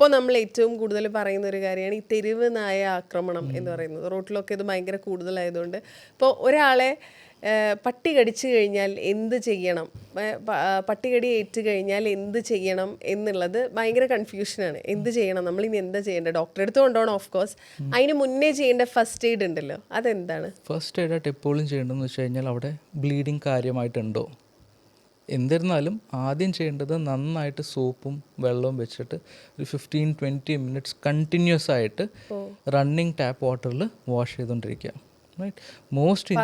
ഇപ്പോൾ നമ്മൾ ഏറ്റവും കൂടുതൽ പറയുന്ന ഒരു കാര്യമാണ് ഈ തെരുവ് നായ ആക്രമണം എന്ന് പറയുന്നത്. റോട്ടിലൊക്കെ ഇത് ഭയങ്കര കൂടുതലായതുകൊണ്ട്. ഇപ്പോൾ ഒരാളെ പട്ടി കടിച്ചു കഴിഞ്ഞാൽ എന്ത് ചെയ്യണം? പട്ടികടി ഏറ്റു കഴിഞ്ഞാൽ എന്ത് ചെയ്യണം എന്നുള്ളത് ഭയങ്കര കൺഫ്യൂഷനാണ് എന്ത് ചെയ്യണം? നമ്മൾ ഇനി എന്താ ചെയ്യേണ്ടത്? ഡോക്ടറെ അടുത്ത് കൊണ്ടുപോകണം ഓഫ് കോഴ്സ് അതിന് മുന്നേ ചെയ്യേണ്ട ഫസ്റ്റ് എയ്ഡ് ഉണ്ടല്ലോ. അതെന്താണ്? ഫസ്റ്റ് എയ്ഡായിട്ട് എപ്പോഴും ചെയ്യേണ്ടതെന്ന് വെച്ച് കഴിഞ്ഞാൽ അവിടെ ബ്ലീഡിങ് കാര്യമായിട്ടുണ്ടോ? എന്നിരുന്നാലും ആദ്യം ചെയ്യേണ്ടത് നന്നായിട്ട് സോപ്പും വെള്ളവും വെച്ചിട്ട് ഒരു ഫിഫ്റ്റീൻ ട്വന്റി മിനിറ്റ്സ് കണ്ടിന്യൂസ് ആയിട്ട് റണ്ണിങ് ടാപ്പ് വാട്ടറിൽ വാഷ് ചെയ്തുകൊണ്ടിരിക്കുക റൈറ്റ് മോസ്റ്റ്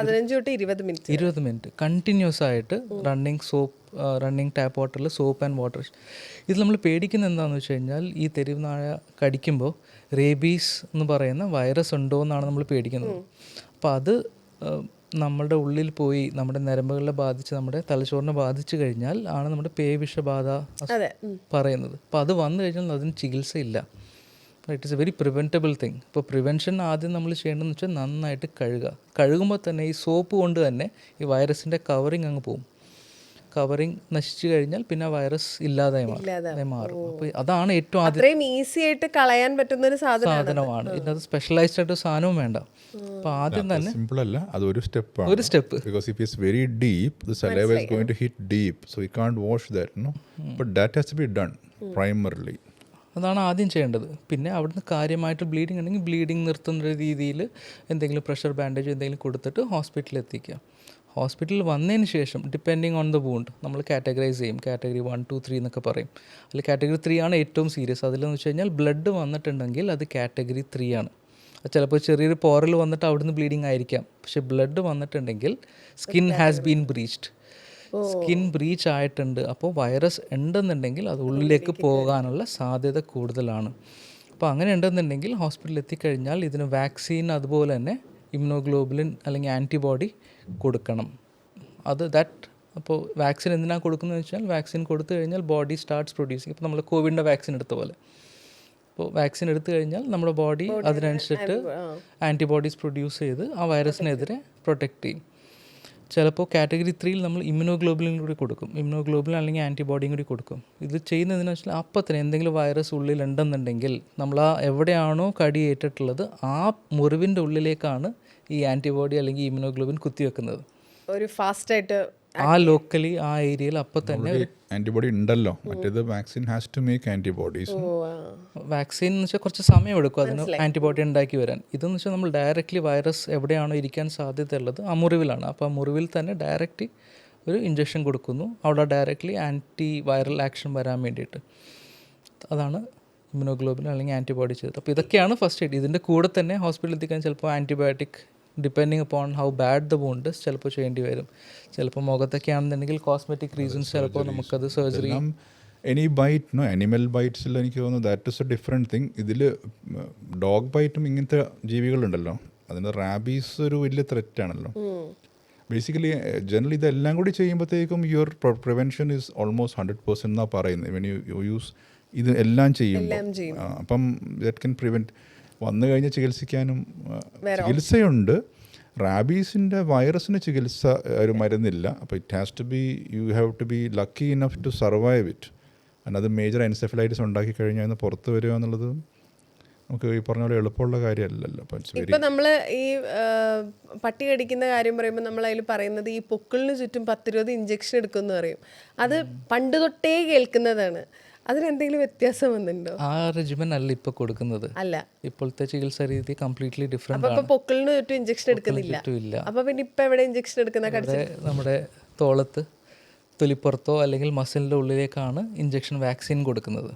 ഇരുപത് മിനിറ്റ് ഇരുപത് മിനിറ്റ് കണ്ടിന്യൂസ് ആയിട്ട് റണ്ണിങ് സോപ്പ് റണ്ണിങ് ടാപ്പ് വാട്ടറിൽ സോപ്പ് ആൻഡ് വാട്ടർ ഇത് നമ്മൾ പേടിക്കുന്ന എന്താണെന്ന് വെച്ച് കഴിഞ്ഞാൽ ഈ തെരുവ് നാഴ കടിക്കുമ്പോൾ റേബീസ് എന്ന് പറയുന്ന വൈറസ് ഉണ്ടോ എന്നാണ് നമ്മൾ പേടിക്കുന്നത് അപ്പോൾ അത് ആ, നമ്മുടെ ഉള്ളിൽ പോയി നമ്മുടെ നരമ്പുകളെ ബാധിച്ച് നമ്മുടെ തലച്ചോറിനെ ബാധിച്ചു കഴിഞ്ഞാൽ ആണ് നമ്മുടെ പേവിഷബാധ പറയുന്നത്. അപ്പോൾ അത് വന്നു കഴിഞ്ഞാൽ അതിന് ചികിത്സയില്ല. It is a very preventable thing ഇപ്പോൾ പ്രിവെൻഷൻ ആദ്യം നമ്മൾ ചെയ്യേണ്ടതെന്ന് വെച്ചാൽ നന്നായിട്ട് കഴുകുക. കഴുകുമ്പോൾ തന്നെ ഈ സോപ്പ് കൊണ്ട് തന്നെ ഈ വൈറസിന്റെ കവറിങ് അങ്ങ് പോകും കവറിങ് നശിച്ചു കഴിഞ്ഞാൽ പിന്നെ വൈറസ് ഇല്ലാതായി മാറും. മാറും. അപ്പോൾ അതാണ് ഏറ്റവും ആദ്യം ഈസി ആയിട്ട് കളയാൻ പറ്റുന്ന ഒരു സാധനമാണ് സാധനമാണ്. ഇതിനകത്ത് സ്പെഷ്യലൈസ്ഡ് ആയിട്ട് സാധനവും വേണ്ട. അപ്പോൾ ആദ്യം തന്നെ സിമ്പിൾ അല്ല. അത് ഒരു സ്റ്റെപ്പാണ് ഒരു step because it is very deep the saliva is going to hit deep. So you can't wash that no but that has to be done primarily അതാണ് ആദ്യം ചെയ്യേണ്ടത്. പിന്നെ അവിടുന്ന് കാര്യമായിട്ട് ബ്ലീഡിങ് ഉണ്ടെങ്കിൽ ബ്ലീഡിങ് നിർത്തുന്ന രീതിയിൽ എന്തെങ്കിലും പ്രഷർ ബാൻഡേജ് എന്തെങ്കിലും കൊടുത്തിട്ട് ഹോസ്പിറ്റലിൽ എത്തിക്കുക. ഹോസ്പിറ്റലിൽ വന്നതിന് ശേഷം ഡിപ്പെൻഡിങ് ഓൺ ദ വൂണ്ട് നമ്മൾ കാറ്റഗറൈസ് ചെയ്യും. കാറ്റഗറി വൺ ടു ത്രീ എന്നൊക്കെ പറയും. അതിൽ കാറ്റഗറി ത്രീ ആണ് ഏറ്റവും സീരിയസ് അതിലെന്ന് വെച്ച് കഴിഞ്ഞാൽ ബ്ലഡ് വന്നിട്ടുണ്ടെങ്കിൽ അത് കാറ്റഗറി ത്രീ ആണ്. ചിലപ്പോൾ ചെറിയൊരു പോറൽ വന്നിട്ട് അവിടുന്ന് ബ്ലീഡിങ് ആയിരിക്കാം. പക്ഷെ ബ്ലഡ് വന്നിട്ടുണ്ടെങ്കിൽ skin has been breached skin breach ആയിട്ടുണ്ട്. അപ്പോൾ വൈറസ് ഉണ്ടെന്നുണ്ടെങ്കിൽ അത് ഉള്ളിലേക്ക് പോകാനുള്ള സാധ്യത കൂടുതലാണ്. അപ്പോൾ അങ്ങനെ ഉണ്ടെന്നുണ്ടെങ്കിൽ ഹോസ്പിറ്റലിൽ എത്തിക്കഴിഞ്ഞാൽ ഇതിന് വാക്സിൻ അതുപോലെ തന്നെ ഇമ്യൂണോഗ്ലോബുലിൻ അല്ലെങ്കിൽ ആന്റിബോഡി കൊടുക്കണം. അത് ദാറ്റ് അപ്പോൾ വാക്സിൻ എന്തിനാണ് കൊടുക്കുന്നത് വെച്ചാൽ വാക്സിൻ കൊടുത്തു കഴിഞ്ഞാൽ ബോഡി സ്റ്റാർട്ട്സ് പ്രൊഡ്യൂസിങ് ഇപ്പോൾ നമ്മൾ കോവിഡിന്റെ വാക്സിൻ എടുത്ത പോലെ. അപ്പോൾ വാക്സിൻ എടുത്തു കഴിഞ്ഞാൽ നമ്മുടെ ബോഡി അതിനനുസരിച്ചിട്ട് ആന്റിബോഡീസ് പ്രൊഡ്യൂസ് ചെയ്ത് ആ വൈറസിനെതിരെ പ്രൊട്ടക്റ്റ് ചെയ്യും. ചിലപ്പോൾ കാറ്റഗറി ത്രീയിൽ നമ്മൾ ഇമ്യൂണോഗ്ലോബുലിൻ കൂടി കൊടുക്കും. ഇമ്യൂണോഗ്ലോബുലിൻ അല്ലെങ്കിൽ ആന്റിബോഡിയും കൂടി കൊടുക്കും. ഇത് ചെയ്യുന്നതെന്ന് വെച്ചാൽ അപ്പം തന്നെ എന്തെങ്കിലും വൈറസ് ഉള്ളിൽ ഉണ്ടെന്നുണ്ടെങ്കിൽ നമ്മൾ ആ എവിടെയാണോ കടി ഏറ്റിട്ടുള്ളത് ആ മുറിവിന്റെ ഉള്ളിലേക്കാണ് ഈ ആന്റിബോഡി അല്ലെങ്കിൽ ഇമ്യൂണോഗ്ലോബിൻ കുത്തിവെക്കുന്നത്. ഒരു ഫാസ്റ്റ് ആയിട്ട് ആ ലോക്കലി ആ ഏരിയയിൽ അപ്പൊ തന്നെ ആന്റിബോഡി ഉണ്ടല്ലോ. മറ്റേത് vaccine has to make antibodies. Vaccine എന്ന് വെച്ചാൽ കുറച്ച് സമയം എടുക്കും അതിന് ആന്റിബോഡി ഉണ്ടാക്കി വരാൻ. ഇതെന്ന് വെച്ചാൽ നമ്മൾ ഡയറക്റ്റ്ലി വൈറസ് എവിടെയാണോ ഇരിക്കാൻ സാധ്യതയുള്ളത് ആ മുറിവിലാണ്. അപ്പോൾ ആ മുറിവിൽ തന്നെ ഡയറക്റ്റ് ഒരു ഇഞ്ചക്ഷൻ കൊടുക്കുന്നു. അവിടെ ഡയറക്റ്റ്ലി ആന്റി വൈറൽ ആക്ഷൻ വരാൻ വേണ്ടിയിട്ട്. അതാണ് ഇമ്യൂണോഗ്ലോബിൻ അല്ലെങ്കിൽ ആന്റിബോഡി ചെയ്തത്. അപ്പോൾ ഇതൊക്കെയാണ് ഫസ്റ്റ് എയ്ഡ് ഇതിന്റെ കൂടെ തന്നെ ഹോസ്പിറ്റലിൽ എത്തിക്കാൻ ചിലപ്പോൾ antibiotic depending upon how bad the wound ചിലപ്പോൾ ചെയ്യേണ്ടി വരും. ചിലപ്പോൾ മുഖത്തൊക്കെ ആണെന്നുണ്ടെങ്കിൽ കോസ്മെറ്റിക് റീസൺസ് ചിലപ്പോൾ നമുക്കത് surgery any bite no animal ബൈറ്റ്സിൽ എനിക്ക് തോന്നുന്നു. That is a different thing ഇതിൽ ഡോഗ് ബൈറ്റും ഇങ്ങനത്തെ ജീവികളുണ്ടല്ലോ. അതിന് റാബീസ് ഒരു വലിയ ത്രെറ്റ് ആണല്ലോ. ബേസിക്കലി ജനറലി ഇതെല്ലാം കൂടി ചെയ്യുമ്പോഴത്തേക്കും your prevention is almost hundred percent എന്നാണ് പറയുന്നത്. വെൻ യു യൂസ് ഇത് എല്ലാം ചെയ്യുമ്പോൾ. അപ്പം ദാറ്റ് കൻ പ്രിവെന്റ് വന്നു കഴിഞ്ഞ് ചികിത്സിക്കാനും ചികിത്സയുണ്ട്. റാബീസിന്റെ വൈറസിന് ചികിത്സ ഒരു മരുന്നില്ല. അപ്പോൾ it has to be you have to be lucky enough to survive it കാരണം അത് മേജർ എൻസെഫലൈറ്റിസ് ഉണ്ടാക്കി കഴിഞ്ഞാൽ പുറത്ത് വരിക എന്നുള്ളത് നമുക്ക് ഈ പറഞ്ഞ പോലെ എളുപ്പമുള്ള കാര്യമല്ലല്ലോ. ഇപ്പം നമ്മൾ ഈ പട്ടി കടിക്കുന്ന കാര്യം പറയുമ്പോൾ നമ്മൾ അതിൽ പറയുന്നത് ഈ പൊക്കിളിന് ചുറ്റും പത്തിരുപത് ഇഞ്ചക്ഷൻ എടുക്കുമെന്ന് പറയും. അത് പണ്ട് തൊട്ടേ കേൾക്കുന്നതാണ്. അതിനെന്തെങ്കിലും വ്യത്യാസം വന്നിട്ടുണ്ടോ? ആ റെജിമൻ അല്ല ഇപ്പൊ കൊടുക്കുന്നത്. അല്ല. ഇപ്പോഴത്തെ ചികിത്സാ രീതി കംപ്ലീറ്റ്ലി ഡിഫറെന്റ് അപ്പൊ പൊക്കിളിന് ചുറ്റും ഇഞ്ചക്ഷൻ എടുക്കുന്നില്ല. അപ്പൊ പിന്നെ ഇപ്പൊ എവിടെ ഇഞ്ചക്ഷൻ എടുക്കുന്ന നമ്മുടെ തോളത്ത് തൊലിപ്പുറത്തോ അല്ലെങ്കിൽ മസിലിന്റെ ഉള്ളിലേക്കാണ് ഇഞ്ചക്ഷൻ വാക്സിൻ കൊടുക്കുന്നത്.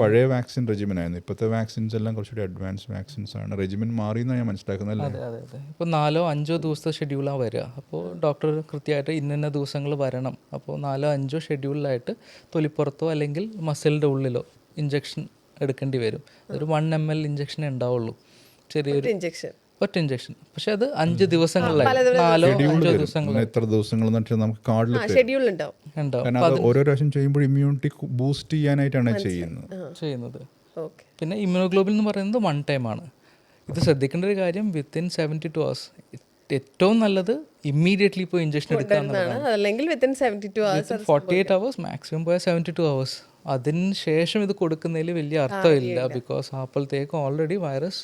പഴയ വാക്സിൻ റെജിമൻ ആയിരുന്നു ഇപ്പോഴത്തെ വാക്സിൻസ് എല്ലാം കുറച്ചുകൂടി അഡ്വാൻസ് വാക്സിൻസ് ആണ്. റെജിമൻ മാറി എന്നാണ് ഞാൻ മനസ്സിലാക്കുന്നത് അല്ലേ അതെ അതെ അതെ. ഇപ്പോൾ നാലോ അഞ്ചോ ദിവസത്തെ ഷെഡ്യൂളാണ് വരിക. അപ്പോൾ ഡോക്ടർ കൃത്യമായിട്ട് ഇന്ന ദിവസങ്ങൾ വരണം. അപ്പോൾ നാലോ അഞ്ചോ ഷെഡ്യൂളിലായിട്ട് തൊലിപ്പുറത്തോ അല്ലെങ്കിൽ മസിലിന്റെ ഉള്ളിലോ ഇഞ്ചക്ഷൻ എടുക്കേണ്ടി വരും. അതൊരു വൺ എം എൽ ഇഞ്ചക്ഷൻ ഉണ്ടാവുള്ളൂ. ചെറിയൊരു ഇഞ്ചക്ഷൻ ഒറ്റ ഇഞ്ചക്ഷൻ പക്ഷെ അത് അഞ്ച് ദിവസങ്ങളിലായി. നാലോ അഞ്ചോ എത്ര ദിവസങ്ങൾ നമുക്ക് കാർഡിൽ ഷെഡ്യൂൾ ഉണ്ടാവും. അത് ഓരോ പ്രാവശ്യം ചെയ്യുമ്പോൾ ഇമ്മ്യൂണിറ്റി ബൂസ്റ്റ് ചെയ്യാനായിട്ടാണ് ചെയ്യുന്നത്. ചെയ്യുന്നത്. ഓക്കെ. പിന്നെ ഇമ്യൂണോഗ്ലോബിൻ എന്ന് പറയുന്നത് വൺ ടൈം ആണ്. ഇത് ശ്രദ്ധിക്കേണ്ട ഒരു കാര്യം വിത്തിൻ സെവന്റി ടു അവേഴ്സ് ഏറ്റവും നല്ലത് ഇമ്മീഡിയറ്റ്ലി ഇപ്പോൾ injection forty eight hours maximum പോയാൽ സെവന്റി ടു അവേഴ്സ് അതിന് ശേഷം ഇത് കൊടുക്കുന്നതിൽ വലിയ അർത്ഥമില്ല ബിക്കോസ് ആപ്പിളത്തേക്ക് ഓൾറെഡി വൈറസ്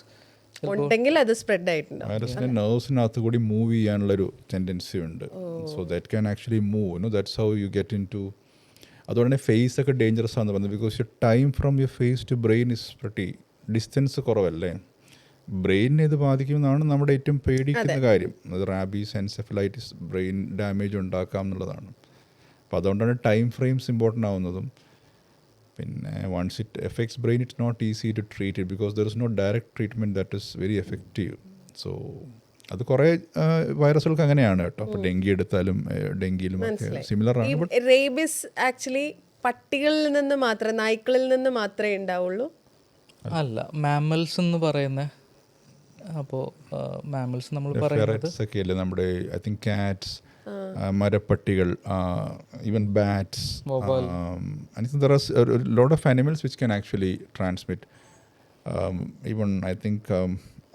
ഉണ്ടെങ്കിൽ അത് സ്പ്രെഡ് ആയിട്ടുണ്ട് വൈറസിന്റെ നെർവ്സിനകത്ത് കൂടി മൂവ് ചെയ്യാനുള്ള ഒരു ടെൻഡൻസി ഉണ്ട് so that can actually move no that's how you get into അതുകൊണ്ട് ഫേസ് ഒക്കെ ഡേഞ്ചറസ് ആണെന്ന് പറഞ്ഞത് because you time from your face to brain is pretty distance കുറവല്ലേ? ബ്രെയിനിനെ ഇത് ബാധിക്കുമെന്നാണ് നമ്മുടെ ഏറ്റവും പേടിക്കുന്ന കാര്യം. അത് റാബീസ് എൻസെഫലൈറ്റിസ് ബ്രെയിൻ ഡാമേജ് ഉണ്ടാക്കാം എന്നുള്ളതാണ്. അപ്പോൾ അതുകൊണ്ടാണ് ടൈം ഫ്രെയിംസ് ഇമ്പോർട്ടന്റ് ആവുന്നതും. പിന്നെ once it affects brain it's not easy to treat it because there is no direct treatment that is very effective so അത് കുറേ വൈറസുകൾക്ക് അങ്ങനെയാണ് കേട്ടോ. അപ്പോൾ ഡെങ്കി എടുത്താലും ഡെങ്കിയിലും ഒക്കെ സിമിലർ ആണ്. റേബിസ് ആക്ച്വലി പട്ടികളിൽ നിന്ന് മാത്രമേ നായ്ക്കളിൽ നിന്ന് മാത്രമേ ഉണ്ടാവുള്ളൂ? അല്ല മാമൽസ് എന്ന് പറയുന്ന അപ്പോൾ മാമൽസ് നമ്മൾ പറയുന്നത് ഒക്കെ അല്ലേ നമ്മുടെ I think cats മരപ്പട്ടികൾ even bats there are lot of animals which can actually transmit even I think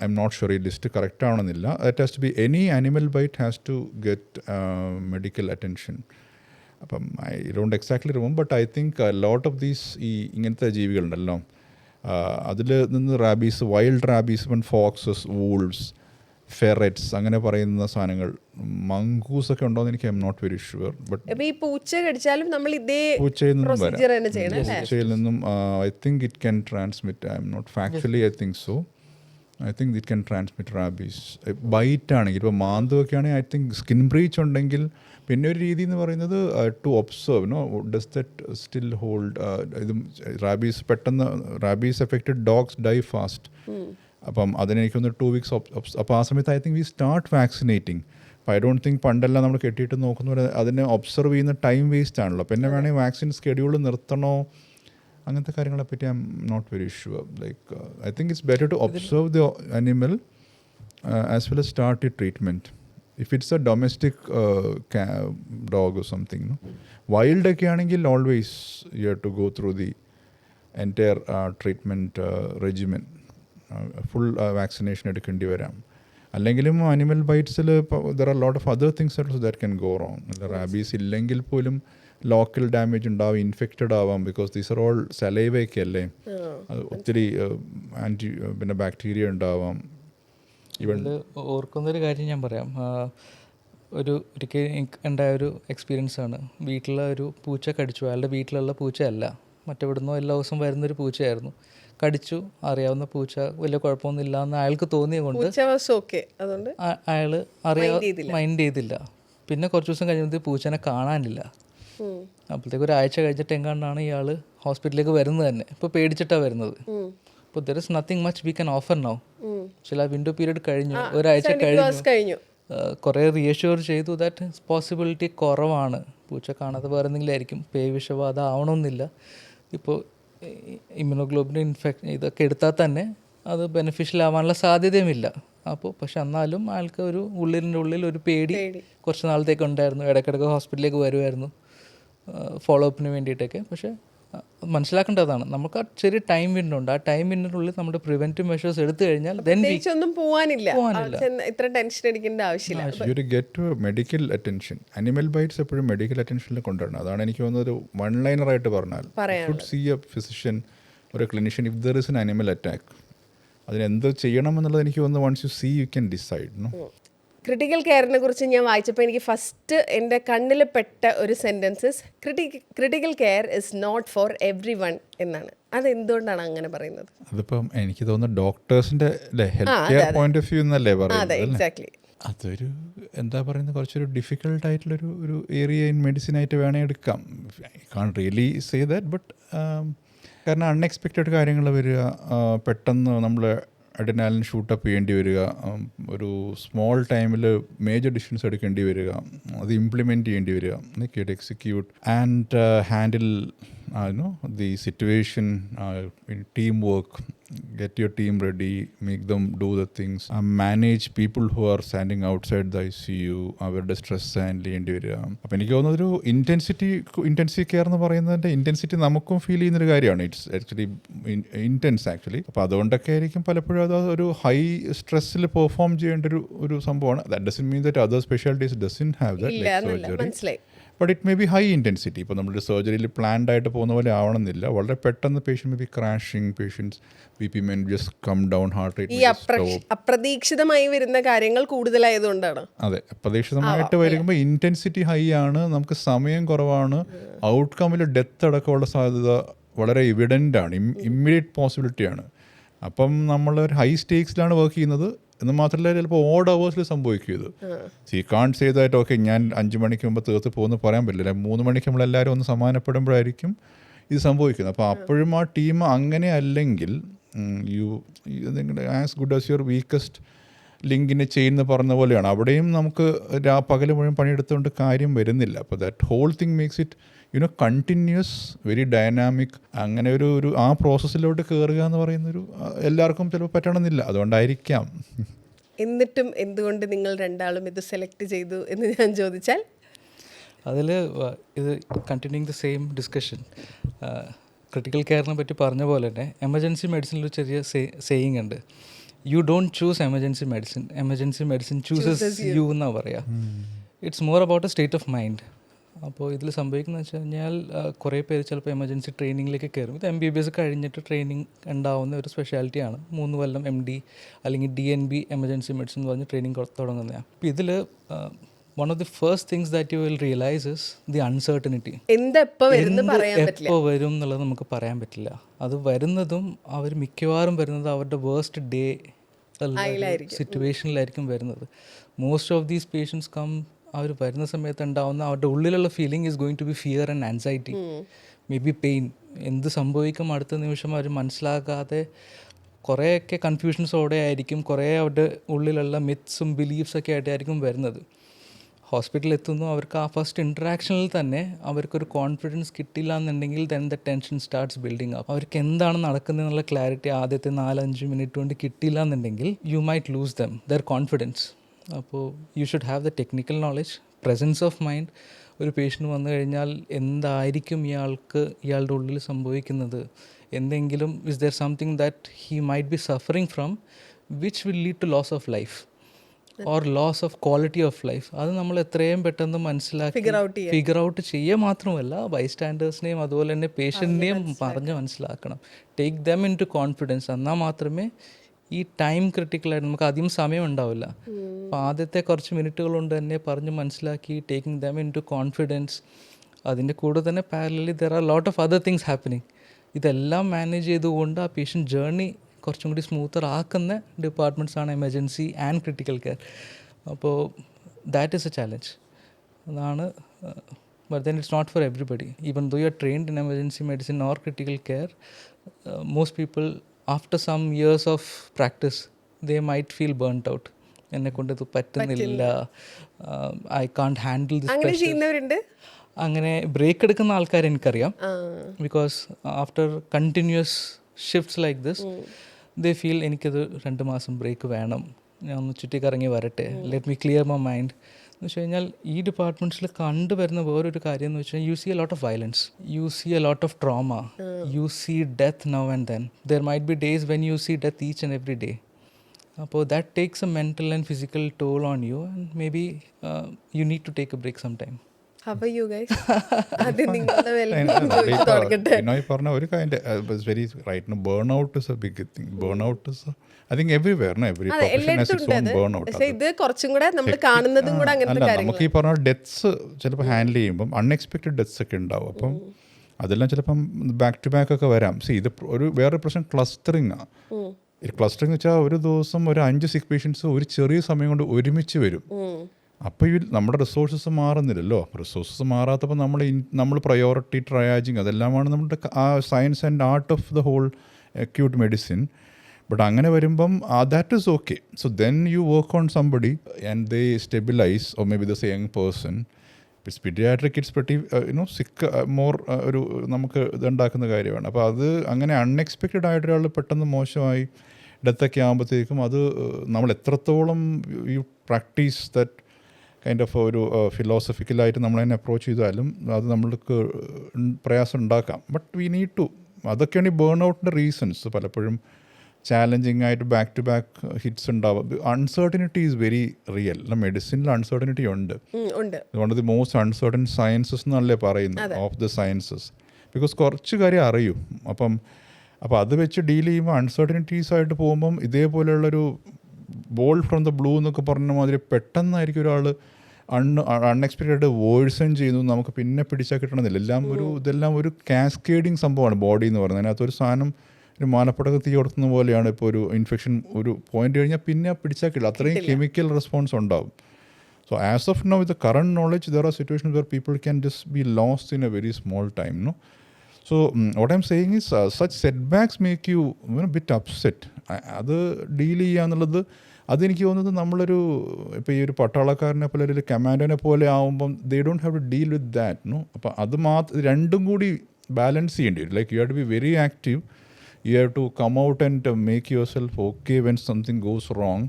I'm not sure ഈ ലിസ്റ്റ് കറക്റ്റ് ആവണമെന്നില്ല. That has to be any animal bite has to get medical attention അപ്പം I don't exactly remember but I think lot of these ഈ ഇങ്ങനത്തെ ജീവികളുണ്ടല്ലോ. അതിൽ നിന്ന് rabies wild rabies even foxes wolves ferrets അങ്ങനെ പറയുന്ന സാധനങ്ങൾ മങ്കൂസ് ഒക്കെ ഉണ്ടോ എന്ന് എനിക്ക് I'm not very sure but ഈ പൂച്ച കടിച്ചാലും നമ്മൾ ഇതേ പൂച്ചയിൽ നിന്നും വരാം. പൂച്ചയിൽ നിന്നും I think it can transmit I'm not factually I think so I think it can transmit rabies bite ആണെങ്കിൽ ഇപ്പോൾ മാന്തുവൊക്കെ ആണെങ്കിൽ ഐ തിങ്ക് സ്കിൻ ബ്രീച്ച് ഉണ്ടെങ്കിൽ പിന്നെ ഒരു രീതി എന്ന് പറയുന്നത് to observe no does that still hold ഇത് റാബീസ് പെട്ടെന്ന് rabies affected dogs die fast അപ്പം അതിനെനിക്കൊന്ന് ടു വീക്സ് അപ്പോൾ ആ സമയത്ത് I think we start vaccinating അപ്പോൾ ഐ ഡോണ്ട് തിങ്ക് പണ്ടെല്ലാം നമ്മൾ കെട്ടിയിട്ട് നോക്കുന്നവർ അതിനെ ഒബ്സർവ് ചെയ്യുന്ന ടൈം വേസ്റ്റ് ആണല്ലോ. പിന്നെ വേണമെങ്കിൽ വാക്സിൻ സ്കെഡ്യൂൾ നിർത്തണോ? അങ്ങനത്തെ കാര്യങ്ങളെ പറ്റി I'm not very sure like I think it's better to observe the animal as well as start a treatment if it's a domestic dog something wild ഒക്കെ ആണെങ്കിൽ always you have to go through the entire treatment regimen full vaccination എടുക്കേണ്ടി വരാം. അല്ലെങ്കിലും animal ബൈറ്റ്സിൽ there are lot of other things that can go wrong rabies ഇല്ലെങ്കിൽ പോലും local damage ഉണ്ടാവും infected ആവാം because these are all സലൈവയൊക്കെ അല്ലേ? അത് ഒത്തിരി ആന്റി പിന്നെ ബാക്ടീരിയ ഉണ്ടാവാം. ഇതിൽ ഓർക്കുന്നൊരു കാര്യം ഞാൻ പറയാം. ഒരു ഒരിക്കൽ എനിക്ക് ഉണ്ടായ ഒരു എക്സ്പീരിയൻസ് ആണ്. വീട്ടിലെ ഒരു പൂച്ച കടിച്ചു. അയാളുടെ വീട്ടിലുള്ള പൂച്ചയല്ല. മറ്റെവിടുന്നോ എല്ലാ ദിവസവും വരുന്നൊരു പൂച്ചയായിരുന്നു. കടിച്ചു അറിയാവുന്ന പൂച്ച വലിയ കുഴപ്പമൊന്നുമില്ല എന്ന് അയാൾക്ക് തോന്നിയ കൊണ്ട് പൂച്ച വാസ് ഓക്കെ അതുകൊണ്ട് അയാൾ അറിയാ മൈൻഡ് ചെയ്തില്ല. പിന്നെ കുറച്ച് ദിവസം കഴിയുമ്പോൾ പൂച്ചനെ കാണാനില്ല. അപ്പോഴത്തേക്ക് ഒരാഴ്ച കഴിഞ്ഞിട്ട് എങ്ങാണ്ടാണ് ഇയാൾ ഹോസ്പിറ്റലിലേക്ക് വരുന്നത് തന്നെ. ഇപ്പോൾ പേടിച്ചിട്ടാണ് വരുന്നത്. അപ്പോൾ there is nothing much we can offer now ചില വിൻഡോ പീരീഡ് കഴിഞ്ഞു. ഒരാഴ്ച കഴിഞ്ഞു. കഴിഞ്ഞു. കുറേ റിയഷ്യൂർ ചെയ്തു ദാറ്റ് പോസിബിലിറ്റി കുറവാണ്. പൂച്ച കാണാതെ വേറെ എന്തെങ്കിലും ആയിരിക്കും. പേ വിഷബാധ ആവണമെന്നില്ല. ഇപ്പോൾ ഇമ്യൂണോഗ്ലോബിൻ ഇൻഫെക്ഷൻ ഇതൊക്കെ എടുത്താൽ തന്നെ അത് ബെനിഫിഷ്യൽ ആവാനുള്ള സാധ്യതയുമില്ല. അപ്പോൾ പക്ഷെ എന്നാലും ആൾക്ക് ഒരു ഉള്ളിന്റെ ഉള്ളിൽ ഒരു പേടി കുറച്ച് നാളത്തേക്ക് ഉണ്ടായിരുന്നു. ഇടയ്ക്കിടയ്ക്ക് ഹോസ്പിറ്റലിലേക്ക് വരുമായിരുന്നു. ഫോളോ അപ്പിന് വേണ്ടിയിട്ടൊക്കെ. പക്ഷേ മനസ്സിലാക്കേണ്ടതാണ്. നമുക്ക് ആ ചെറിയ ടൈം വിൻഡോ ഉണ്ട്. ആ ടൈം വിൻഡിനുള്ളിൽ നമ്മുടെ പ്രിവെന്റീവ് മെഷേഴ്സ് എടുത്തു കഴിഞ്ഞാൽ പ്രത്യേകിച്ചൊന്നും പോവാനില്ല. ആ, ഇത്ര ടെൻഷൻ അടിക്കേണ്ട ആവശ്യമില്ല. You get to medical attention animal bites എപ്പോഴും മെഡിക്കൽ അറ്റൻഷനിൽ കൊണ്ടുവരണം. അതാണ് എനിക്ക് തോന്നുന്നത് ഒരു വൺ ലൈനർ ആയിട്ട് പറഞ്ഞാൽ. ഷുഡ് സി എ ഫിസിഷ്യൻ ഒരു clinician if there is an animal attack അതിനെന്ത് ചെയ്യണം എന്നുള്ളത് എനിക്ക് തോന്നുന്നു once you see you can decide no critical കെയറിനെ കുറിച്ച് ഞാൻ വായിച്ചപ്പോൾ എനിക്ക് ഫസ്റ്റ് എന്റെ കണ്ണിൽ പെട്ട ഒരു sentences criti critical care is not for everyone എന്നാണ്. അതെന്തുകൊണ്ടാണ് അങ്ങനെ പറയുന്നത്? അതിപ്പം എനിക്ക് തോന്നുന്നു ഡോക്ടേഴ്സിന്റെ പോയിന്റ് ഓഫ് വ്യൂ എന്നല്ലേ അതെ? എക്സാക്ട്ലി അതൊരു എന്താ പറയുന്നത് കുറച്ചൊരു ഡിഫിക്കൽട്ട് ആയിട്ടുള്ളൊരു ഒരു ഏരിയ ഇൻ മെഡിസിൻ ആയിട്ട് വേണേ എടുക്കാം. I can't really say that but കാരണം അൺഎക്സ്പെക്റ്റഡ് കാര്യങ്ങൾ വരിക പെട്ടെന്ന് നമ്മൾ അഡിനാലിൻ ഷൂട്ടപ്പ് ചെയ്യേണ്ടി വരിക ഒരു സ്മോൾ ടൈമിൽ മേജർ ഡിസിഷൻസ് എടുക്കേണ്ടി വരിക അത് ഇംപ്ലിമെന്റ് ചെയ്യേണ്ടി വരിക എന്നൊക്കെ execute and handle no the situation team work get your team ready, make them do the things, uh, manage people who are standing outside the you അവരുടെ സ്ട്രെസ് ഹാൻഡിൽ ചെയ്യേണ്ടി വരിക. അപ്പം എനിക്ക് തോന്നുന്നത് ഒരു ഇന്റൻസിറ്റി ഇന്റൻസി കെയർ എന്ന് പറയുന്നതിന്റെ ഇന്റൻസിറ്റി നമുക്കും ഫീൽ ചെയ്യുന്നൊരു കാര്യമാണ്. ഇറ്റ്സ് ആക്ച്വലി ഇന്റൻസ് ആക്ച്വലി അപ്പോൾ അതുകൊണ്ടൊക്കെ ആയിരിക്കും പലപ്പോഴും അത് ഒരു ഹൈ സ്ട്രെസ്സിൽ പെർഫോം ചെയ്യേണ്ട ഒരു ഒരു സംഭവമാണ്. That doesn't mean that other specialities doesn't have that മനസ്സിലായി. But it may be high intensity ഇപ്പോൾ നമ്മുടെ സർജറിയിൽ പ്ലാൻഡ് ആയിട്ട് പോകുന്ന പോലെ ആവണമെന്നില്ല. വളരെ പെട്ടെന്ന് patient may be crashing patients B P may just come down heart rate അപ്ര അപ്രതീക്ഷിതമായി വരുന്ന കാര്യങ്ങൾ കൂടുതലായതുകൊണ്ടാണ് അതെ. അപ്രതീക്ഷിതമായിട്ട് വരുമ്പോൾ ഇന്റൻസിറ്റി ഹൈ ആണ്. നമുക്ക് സമയം കുറവാണ്. ഔട്ട്കമ്മിൽ ഡെത്ത് അടക്കമുള്ള സാധ്യത വളരെ ഇവിഡന്റ് ആണ്. ഇമ്മീഡിയറ്റ് പോസിബിലിറ്റി ആണ്. അപ്പം നമ്മൾ ഒരു ഹൈ സ്റ്റേക്സിലാണ് വർക്ക് ചെയ്യുന്നത്. എന്ന് മാത്രമല്ല ചിലപ്പോൾ ഓഡ് അവേഴ്സിൽ സംഭവിക്കും ഇത്. സി കാൺ ചെയ്തായിട്ട് ഓക്കെ ഞാൻ അഞ്ച് മണിക്ക് മുമ്പ് തീർത്ത് പോകുന്നു പറയാൻ പറ്റില്ല. മൂന്ന് മണിക്ക് നമ്മളെല്ലാവരും ഒന്ന് സമാനപ്പെടുമ്പോഴായിരിക്കും ഇത് സംഭവിക്കുന്നത്. അപ്പോൾ അപ്പോഴും ആ ടീം അങ്ങനെ അല്ലെങ്കിൽ യു നിങ്ങളുടെ as good as your weakest ലിങ്കിനെ ചെയ്യുന്ന പറഞ്ഞ പോലെയാണ്. അവിടെയും നമുക്ക് രാ പകൽ മുഴുവൻ പണിയെടുത്തുകൊണ്ട് കാര്യം വരുന്നില്ല. അപ്പോൾ that whole thing makes it you know continuous very dynamic അങ്ങനെ ഒരു ഒരു ആ പ്രോസസ്സിലോട്ട് കയറുക എന്ന് പറയുന്നൊരു എല്ലാവർക്കും ചിലപ്പോൾ പറ്റണമെന്നില്ല. അതുകൊണ്ടായിരിക്കാം. എന്നിട്ടും എന്തുകൊണ്ട് നിങ്ങൾ രണ്ടാളും ഇത് സെലക്ട് ചെയ്തു എന്ന് ഞാൻ ചോദിച്ചാൽ? അതിൽ ഇത് continuing the same discussion critical കെയറിനെ പറ്റി പറഞ്ഞ പോലെ തന്നെ എമർജൻസി മെഡിസിനിൽ ഒരു ചെറിയ സേയിങ് ഉണ്ട്. You don't choose emergency medicine emergency medicine chooses you എന്നാണ് പറയുക it's more about a state of mind അപ്പോൾ ഇതിൽ സംഭവിക്കുന്നത് വെച്ച് കഴിഞ്ഞാൽ കുറേ പേര് ചിലപ്പോൾ എമർജൻസി ട്രെയിനിങ്ങിലേക്ക് കയറും. ഇത് എം ബി ബി എസ് കഴിഞ്ഞിട്ട് ട്രെയിനിങ് ഉണ്ടാവുന്ന ഒരു സ്പെഷ്യാലിറ്റിയാണ് മൂന്ന് കൊല്ലം എം ഡി അല്ലെങ്കിൽ D N B emergency medicine എന്ന് പറഞ്ഞ് ട്രെയിനിങ് തുടങ്ങുന്നതാണ് അപ്പോൾ ഇതിൽ one of the first things that you will realise is the uncertainty എപ്പോൾ വരും എന്നുള്ളത് നമുക്ക് പറയാൻ പറ്റില്ല. അത് വരുന്നതും അവർ മിക്കവാറും വരുന്നത് അവരുടെ വേർസ്റ്റ് ഡേ സിറ്റുവേഷനിലായിരിക്കും വരുന്നത്. Most of these patients come അവർ വരുന്ന സമയത്ത് ഉണ്ടാവുന്ന അവരുടെ ഉള്ളിലുള്ള feeling is going to be fear and anxiety may be pain എന്ത് സംഭവിക്കും അടുത്ത നിമിഷം അവർ മനസ്സിലാക്കാതെ കുറേയൊക്കെ കൺഫ്യൂഷൻസോടെ ആയിരിക്കും കുറേ അവരുടെ ഉള്ളിലുള്ള മിത്സും ബിലീഫ്സൊക്കെ ആയിട്ടായിരിക്കും വരുന്നത്. ഹോസ്പിറ്റലിൽ എത്തുന്നു അവർക്ക് ആ ഫസ്റ്റ് ഇൻട്രാക്ഷനിൽ തന്നെ അവർക്കൊരു കോൺഫിഡൻസ് കിട്ടില്ല എന്നുണ്ടെങ്കിൽ then the tension starts building up അവർക്ക് എന്താണ് നടക്കുന്നതെന്നുള്ള ക്ലാരിറ്റി ആദ്യത്തെ നാലഞ്ച് മിനിറ്റ് കൊണ്ട് കിട്ടിയില്ല എന്നുണ്ടെങ്കിൽ you might lose them their confidence അപ്പോൾ you should have the technical knowledge presence of mind ഒരു പേഷ്യന്റ് വന്നു കഴിഞ്ഞാൽ എന്തായിരിക്കും ഇയാൾക്ക് ഇയാളുടെ ഉള്ളിൽ സംഭവിക്കുന്നത്? എന്തെങ്കിലും is there something that he might be suffering from which will lead to loss of life or loss of quality of life അത് നമ്മൾ എത്രയും പെട്ടെന്ന് മനസ്സിലാക്കി ഫിഗർ ഔട്ട് ചെയ്യുക മാത്രമല്ല ബൈസ്റ്റാൻഡേഴ്സിനെയും അതുപോലെ തന്നെ പേഷ്യന്റിനെയും പറഞ്ഞ് മനസ്സിലാക്കണം. Take them into confidence എന്നാൽ മാത്രമേ ഈ ടൈം ക്രിട്ടിക്കൽ ക്രിട്ടിക്കലായിട്ട് നമുക്ക് അധികം സമയം ഉണ്ടാവില്ല. അപ്പോൾ ആദ്യത്തെ കുറച്ച് മിനിറ്റുകൾ കൊണ്ട് തന്നെ പറഞ്ഞ് മനസ്സിലാക്കി taking them into confidence അതിന്റെ കൂടെ തന്നെ parallelly there are lot of other things happening ഇതെല്ലാം മാനേജ് ചെയ്തുകൊണ്ട് ആ പേഷ്യന്റ് ജേർണി കുറച്ചും കൂടി സ്മൂത്തർ ആക്കുന്ന ഡിപ്പാർട്ട്മെന്റ്സ് ആണ് എമർജൻസി ആൻഡ് ക്രിട്ടിക്കൽ കെയർ അപ്പോൾ ദാറ്റ് ഈസ് എ ചാലഞ്ച് അതാണ് but then it's not for everybody even though you are trained in emergency medicine or critical care most people after some years of practice they might feel burned out എന്നെ കൊണ്ട് ഇത് പറ്റുന്നില്ല. I can't handle this അങ്ങനെ break എടുക്കുന്ന ആൾക്കാർ എനിക്കറിയാം. Because after continuous shifts like this they feel എനിക്കത് രണ്ട് മാസം ബ്രേക്ക് വേണം. ഞാൻ ഒന്ന് ചുറ്റിക്കറങ്ങി വരട്ടെ. Let me clear my mind എന്ന് വെച്ച് കഴിഞ്ഞാൽ ഈ ഡിപ്പാർട്ട്മെന്റ്സിൽ കണ്ടുവരുന്ന വേറൊരു കാര്യം എന്ന് വെച്ചാൽ you see a lot of violence you see a lot of trauma you see death now and then there might be days when you see death each and every day അപ്പോൾ that takes a mental and physical toll on you and may be you need to take a break some time ഈ പറഞ്ഞ ഒരു കാര്യം very right burn out is a big thing burn out is I think everywhere every അതെ profession has എല്ലായിടത്തും it's ഉണ്ട് on അത്. Burn out പക്ഷെ ഇത് കുറച്ചും കൂടെ നമ്മൾ കാണുന്നതും കൂടെ അങ്ങനത്തെ അല്ല കാര്യങ്ങൾ നമുക്ക് ഈ പറഞ്ഞ ഡെത്ത്സ് ചിലപ്പോൾ ഹാൻഡിൽ ചെയ്യുമ്പം അൺഎക്സ്പെക്റ്റഡ് ഡെത്ത്സ് ഒക്കെ ഉണ്ടാവും. അപ്പം അതെല്ലാം ചിലപ്പം ബാക്ക് ടു ബാക്ക് ഒക്കെ വരാം. സി ഇത് ഒരു വേറെ പ്രശ്നം ക്ലസ്റ്ററിങ് ആണ് ഈ ക്ലസ്റ്ററിങ് വെച്ചാൽ ഒരു ദിവസം ഒരു അഞ്ച് സിക്ക് പേഷ്യൻസ് ഒരു ചെറിയ സമയം കൊണ്ട് ഒരുമിച്ച് വരും. അപ്പോൾ ഈ നമ്മുടെ റിസോഴ്സസ് മാറുന്നില്ലല്ലോ. റിസോഴ്സസ് മാറാത്തപ്പോൾ നമ്മൾ നമ്മൾ പ്രയോറിറ്റി ട്രയാജിങ് അതെല്ലാമാണ് നമ്മുടെ ആ science and art of the whole acute medicine but അങ്ങനെ വരുമ്പം that is okay so then you work on somebody and they stabilise or may be the young person it's paediatric it's pretty you know sick more ഒരു നമുക്ക് ഇതുണ്ടാക്കുന്ന കാര്യമാണ്. അപ്പോൾ അത് അങ്ങനെ unexpected ആയിട്ട് ഒരാൾ പെട്ടെന്ന് മോശമായി ഡെത്തൊക്കെ ആകുമ്പോഴത്തേക്കും അത് നമ്മൾ എത്രത്തോളം you practise that kind of ഒരു ഫിലോസഫിക്കലായിട്ട് നമ്മൾ അതിനെ അപ്രോച്ച് ചെയ്താലും അത് നമ്മൾക്ക് പ്രയാസം ഉണ്ടാക്കാം. ബട്ട് വി നീഡ് ടു അതൊക്കെയാണ് ഈ ബേൺ ഔട്ടിന്റെ റീസൺസ് പലപ്പോഴും ചാലഞ്ചിങ് ആയിട്ട് ബാക്ക് ടു ബാക്ക് ഹിറ്റ്സ് ഉണ്ടാവും. അൺസർട്ടനിറ്റി ഈസ് വെരി റിയൽ മെഡിസിനിൽ അൺസർട്ടനിറ്റി ഉണ്ട്. One of the most uncertain sciences എന്നല്ലേ പറയുന്നത്? ഓഫ് ദ സയൻസസ് ബിക്കോസ് കുറച്ച് കാര്യം അറിയും. അപ്പം അപ്പോൾ അത് വെച്ച് ഡീൽ ചെയ്യുമ്പോൾ അൺസർട്ടനിറ്റീസ് ആയിട്ട് പോകുമ്പം ഇതേപോലെയുള്ളൊരു ബോൾ ഫ്രം ദ ബ്ലൂ എന്നൊക്കെ പറഞ്ഞ മാതിരി പെട്ടെന്നായിരിക്കും ഒരാൾ അൺ അൺഎക്സ്പെക്റ്റഡ് വേഴ്സൺ ചെയ്യുന്നു. നമുക്ക് പിന്നെ പിടിച്ചാൽ കിട്ടണമെന്നില്ല. എല്ലാം ഒരു ഇതെല്ലാം ഒരു കാസ്കേഡിങ് സംഭവമാണ് ബോഡി എന്ന് പറയുന്നത്. അതിനകത്ത് ഒരു സാധനം ഒരു മാലപ്പടക്ക തീ കൊടുക്കുന്ന പോലെയാണ് ഇപ്പോൾ ഒരു ഇൻഫെക്ഷൻ ഒരു പോയിന്റ് കഴിഞ്ഞാൽ പിന്നെ പിടിച്ചാൽ കിട്ടില്ല. അത്രയും കെമിക്കൽ റെസ്പോൺസ് ഉണ്ടാവും. So as of now with current knowledge there are situation where people can just be lost in a very small time time. No. So I'm what I'm saying is, uh, such setbacks make you, you know, bit upset. അ- അത് deal ചെയ്യുക എന്നുള്ളത് അതെനിക്ക് തോന്നുന്നത് നമ്മളൊരു ഇപ്പോൾ ഈ ഒരു പട്ടാളക്കാരനെ പോലെ ഒരു കമാൻഡോനെ പോലെ ആകുമ്പം they don't have to deal with that no അപ്പോൾ അത് മാത്രം രണ്ടും കൂടി ബാലൻസ് ചെയ്യേണ്ടി വരും like you have to be very active you have to come out and make yourself okay when something goes wrong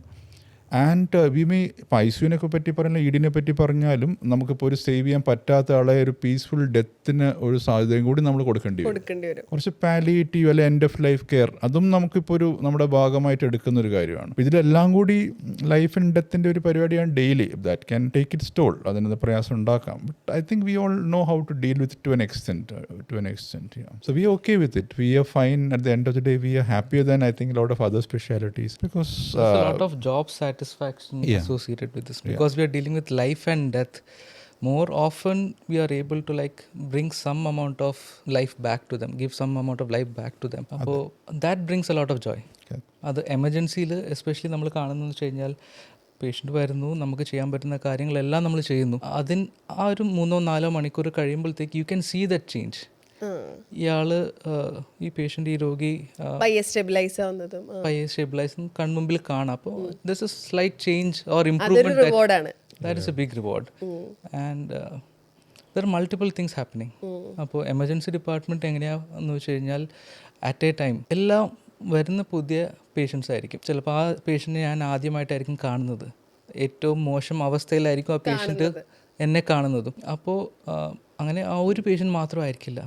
and we may ഇപ്പോൾ ഐസുവിനൊക്കെ പറ്റി പറഞ്ഞാൽ ഈഡിനെ പറ്റി പറഞ്ഞാലും നമുക്കിപ്പോൾ ഒരു സേവ് ചെയ്യാൻ പറ്റാത്ത ആളെ ഒരു പീസ്ഫുൾ ഡെത്തിന് ഒരു സാധ്യതയും കൂടി നമ്മൾ കൊടുക്കേണ്ടി വരും. കുറച്ച് പാലിയേറ്റീവ് അല്ലെ എൻഡ് ഓഫ് ലൈഫ് കെയർ അതും നമുക്കിപ്പോൾ ഒരു നമ്മുടെ ഭാഗമായിട്ട് എടുക്കുന്ന ഒരു കാര്യമാണ്. ഇതിലെല്ലാം കൂടി ലൈഫ് ആൻഡ് ഡെത്തിന്റെ ഒരു പരിപാടിയാണ് daily that can take its toll അതിന് പ്രയാസം ഉണ്ടാക്കാം. But I think we all know how to deal with to an extent to an extent so we okay with it we are fine at the end of the day we are happier than I think lot of other specialities because There's a lot of job satisfaction Yeah. associated with this because we are dealing with life and death. More often, we are able to like bring some amount of life back to them, give some amount of life back to them. അപ്പോൾ that brings a lot of joy. അത് എമർജൻസിയിൽ especially നമ്മൾ കാണുന്നതെന്ന് വെച്ച് കഴിഞ്ഞാൽ patient വരുന്നു നമുക്ക് ചെയ്യാൻ പറ്റുന്ന കാര്യങ്ങളെല്ലാം നമ്മൾ ചെയ്യുന്നു അതിന് ആ ഒരു മൂന്നോ നാലോ മണിക്കൂർ കഴിയുമ്പോഴത്തേക്ക് you can see that change ഇയാൾ ഈ പേഷ്യന്റ് ഈ രോഗി പയ്യെ സ്റ്റെബിലൈസ് ആവുന്നതും. പയ്യെ സ്റ്റെബിലൈസ് കൺമുമ്പിൽ കാണാം. അപ്പോൾ this is slight change or improvement that is a big reward and there multiple things happening അപ്പോൾ എമർജൻസി ഡിപ്പാർട്ട്മെന്റ് എങ്ങനെയാന്ന് വെച്ച് കഴിഞ്ഞാൽ അറ്റ് എ ടൈം എല്ലാം വരുന്ന പുതിയ പേഷ്യൻസ് ആയിരിക്കും. ചിലപ്പോൾ ആ പേഷ്യന്റിനെ ഞാൻ ആദ്യമായിട്ടായിരിക്കും കാണുന്നത്. ഏറ്റവും മോശം അവസ്ഥയിലായിരിക്കും ആ പേഷ്യന്റ് എന്നെ കാണുന്നതും. അപ്പോൾ അങ്ങനെ ആ ഒരു പേഷ്യന്റ് മാത്രമായിരിക്കില്ല.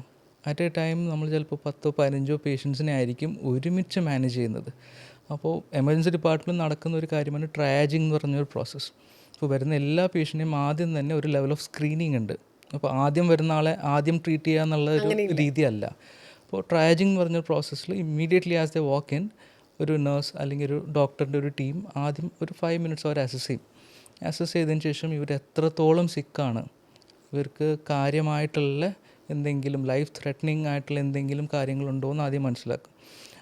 അറ്റ് എ ടൈം നമ്മൾ ചിലപ്പോൾ പത്തോ പതിനഞ്ചോ പേഷ്യൻസിനെ ആയിരിക്കും ഒരുമിച്ച് മാനേജ് ചെയ്യുന്നത്. അപ്പോൾ എമർജൻസി ഡിപ്പാർട്ട്മെന്റ് നടക്കുന്ന ഒരു കാര്യമാണ് ട്രാജിങ് എന്ന് പറഞ്ഞൊരു പ്രോസസ്സ്. അപ്പോൾ വരുന്ന എല്ലാ പേഷ്യന്റിനും ആദ്യം തന്നെ ഒരു ലെവൽ ഓഫ് സ്ക്രീനിങ് ഉണ്ട്. അപ്പോൾ ആദ്യം വരുന്ന ആളെ ആദ്യം ട്രീറ്റ് ചെയ്യുക എന്നുള്ള ഒരു രീതിയല്ല. അപ്പോൾ ട്രാജിങ് എന്ന് പറഞ്ഞ പ്രോസസ്സിൽ immediately as the walk in ഒരു നേഴ്സ് അല്ലെങ്കിൽ ഒരു ഡോക്ടറിന്റെ ഒരു ടീം ആദ്യം ഒരു ഫൈവ് മിനിറ്റ്സ് അവർ അസസ് ചെയ്യും. അസസ് ചെയ്തതിന് ശേഷം ഇവർ എത്രത്തോളം സിക്കാണ് ഇവർക്ക് കാര്യമായിട്ടുള്ള എന്തെങ്കിലും ലൈഫ് ത്രെറ്റനിങ് ആയിട്ടുള്ള എന്തെങ്കിലും കാര്യങ്ങളുണ്ടോ എന്ന് ആദ്യം മനസ്സിലാക്കും.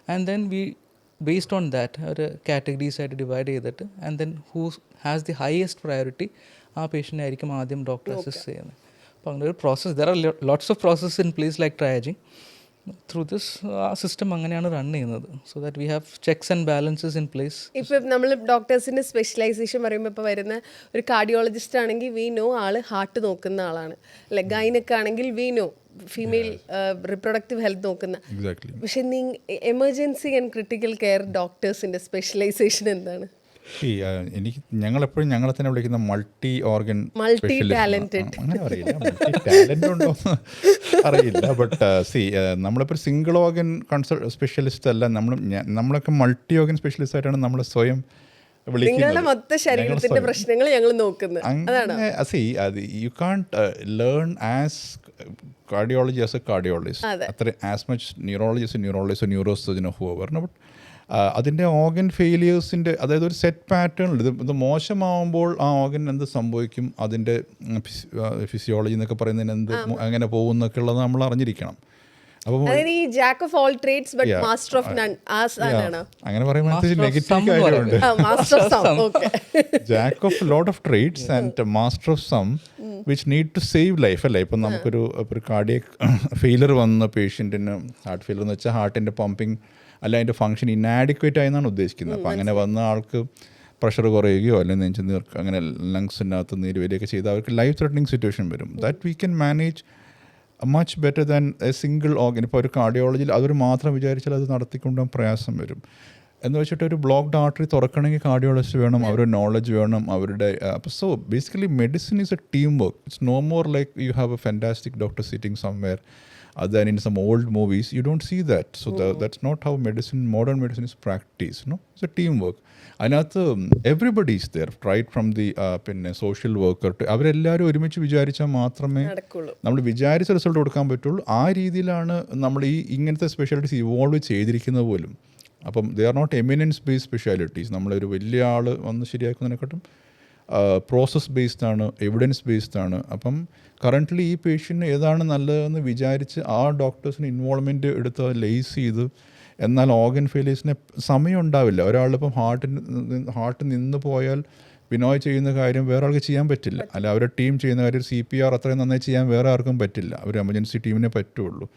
And then we based on that ഒരു കാറ്റഗറീസ് ആയിട്ട് ഡിവൈഡ് ചെയ്തിട്ട് and then who has the highest priority ആ പേഷ്യന്റ് ആയിരിക്കും ആദ്യം ഡോക്ടർ അസിസ്റ്റ് ചെയ്യുന്നത്. അപ്പോൾ അങ്ങനെ ഒരു process there are lots of process in place like triaging through this ആ സിസ്റ്റം അങ്ങനെയാണ് റൺ ചെയ്യുന്നത്. So that we have checks and balances in place ഇപ്പൊ നമ്മൾ ഡോക്ടേഴ്സിന്റെ സ്പെഷ്യലൈസേഷൻ പറയുമ്പോൾ ഇപ്പോൾ വരുന്ന ഒരു കാർഡിയോളജിസ്റ്റ് ആണെങ്കിൽ വി നോ ആൾ ഹാർട്ട് നോക്കുന്ന ആളാണ്. അല്ലെ ഗൈനൊക്കെ ആണെങ്കിൽ we know female reproductive health നോക്കുന്ന. പക്ഷെ നീ എമർജൻസി ആൻഡ് ക്രിട്ടിക്കൽ കെയർ ഡോക്ടേഴ്സിന്റെ സ്പെഷ്യലൈസേഷൻ എന്താണ്? ഈ ആ, എനിക്ക് ഞങ്ങളെപ്പോഴും ഞങ്ങളെ തന്നെ വിളിക്കുന്ന മൾട്ടി ഓർഗൻ Multi talented. അങ്ങനെ അറിയില്ല. മൾട്ടി ടാലന്റ് ഉണ്ടോ എന്ന് അറിയില്ല. ബട്ട് സി നമ്മളിപ്പോൾ സിംഗിൾ ഓർഗൻ കൺസൾ സ്പെഷ്യലിസ്റ്റ് അല്ല. നമ്മൾ നമ്മളൊക്കെ മൾട്ടി ഓർഗൻ സ്പെഷ്യലിസ്റ്റ് ആയിട്ടാണ് നമ്മൾ സ്വയം നിങ്ങളുടെ വിളിക്കുന്നത് മൊത്ത ശരീരത്തിന്റെ പ്രശ്നങ്ങൾ ഞങ്ങൾ നോക്കുന്നത്. അങ്ങനെ സി അത് you can't learn as cardiology as a cardiologist അത്ര as much neurologist neurologist neuro സർജനോ whoever but അതിന്റെ ഓർഗൻ ഫെയിലിയേഴ്സിന്റെ അതായത് ഒരു സെറ്റ് പാറ്റേൺ ഇത് ഇത് മോശമാവുമ്പോൾ ആ ഓർഗൻ എന്ത് സംഭവിക്കും? അതിന്റെ ഫിസിയോളജി എന്നൊക്കെ പറയുന്നതിന് എന്ത് അങ്ങനെ പോകും എന്നൊക്കെ ഉള്ളത് നമ്മൾ അറിഞ്ഞിരിക്കണം. അങ്ങനെ of some okay jack of lot of trades and master of some which need to save life അല്ലേ? ഇപ്പം നമുക്കൊരു ഒരു കാർഡിയക് ഫെയിലർ വന്ന പേഷ്യന്റിന് ഹാർട്ട് ഫെയിലർ എന്ന് വെച്ചാൽ ഹാർട്ടിന്റെ പമ്പിങ് അല്ല അതിന്റെ ഫംഗ്ഷൻ ഇന്നാഡിക്വേറ്റ് ആയെന്നാണ് ഉദ്ദേശിക്കുന്നത്. അപ്പം അങ്ങനെ വന്ന ആൾക്ക് പ്രഷർ കുറയുകയോ അല്ലെങ്കിൽ നെഞ്ച് നീർക്കുക അങ്ങനെ ലങ്സിനകത്ത് നീര് വരികയൊക്കെ ചെയ്താൽ അവർക്ക് ലൈഫ് ത്രെറ്റനിങ് സിറ്റുവേഷൻ വരും. That we can manage much better than a single organ ഇപ്പോൾ ഒരു കാർഡിയോളജിയിൽ അതൊരു മാത്രം വിചാരിച്ചാൽ അത് നടത്തിക്കൊണ്ടുപോകാൻ പ്രയാസം വരും. എന്ന് വെച്ചിട്ട് ഒരു ബ്ലോക്ക്ഡ് ആർട്ടറി തുറക്കണമെങ്കിൽ കാർഡിയോളജിസ്റ്റ് വേണം അവരുടെ നോളജ് വേണം അവരുടെ അപ്പോൾ so basically medicine is a team work it's no more like you have a fantastic doctor sitting somewhere other than in some old movies you don't see that. So the, that's not how medicine modern medicine is practiced no it's a teamwork. അതിനകത്ത് everybody is there right from the പിന്നെ social worker to അവരെല്ലാവരും ഒരുമിച്ച് വിചാരിച്ചാൽ മാത്രമേ നമ്മൾ വിചാരിച്ച result കൊടുക്കാൻ പറ്റുള്ളൂ. ആ രീതിയിലാണ് നമ്മൾ ഈ ഇങ്ങനത്തെ സ്പെഷ്യാലിറ്റീസ് ഇവോൾവ് ചെയ്തിരിക്കുന്നത് പോലും. അപ്പം they are not eminence based specialities നമ്മളൊരു വലിയ ആൾ വന്ന് ശരിയാക്കുന്നതിനെക്കാട്ടും പ്രോസസ് ബേസ്ഡ് ആണ് എവിഡൻസ് ബേസ്ഡ് ആണ്. അപ്പം കറന്റ്ലി ഈ പേഷ്യന്റിന് ഏതാണ് നല്ലതെന്ന് വിചാരിച്ച് ആ ഡോക്ടേഴ്സിന് ഇൻവോൾവ്മെന്റ് എടുത്ത് ലേസ് ചെയ്ത് എന്നാൽ ഓർഗൻ ഫെയിലേഴ്സിന് സമയം ഉണ്ടാവില്ല. ഒരാളിപ്പം ഹാർട്ടിന് ഹാർട്ട് നിന്ന് പോയാൽ വിനോയ് ചെയ്യുന്ന കാര്യം വേറെ ആൾക്ക് ചെയ്യാൻ പറ്റില്ല. അല്ല അവരുടെ ടീം ചെയ്യുന്ന കാര്യം സി പി ആർ അത്രയും നന്നായി ചെയ്യാൻ വേറെ ആർക്കും പറ്റില്ല. ഒരു എമർജൻസി ടീമിനെ പറ്റുള്ളൂ.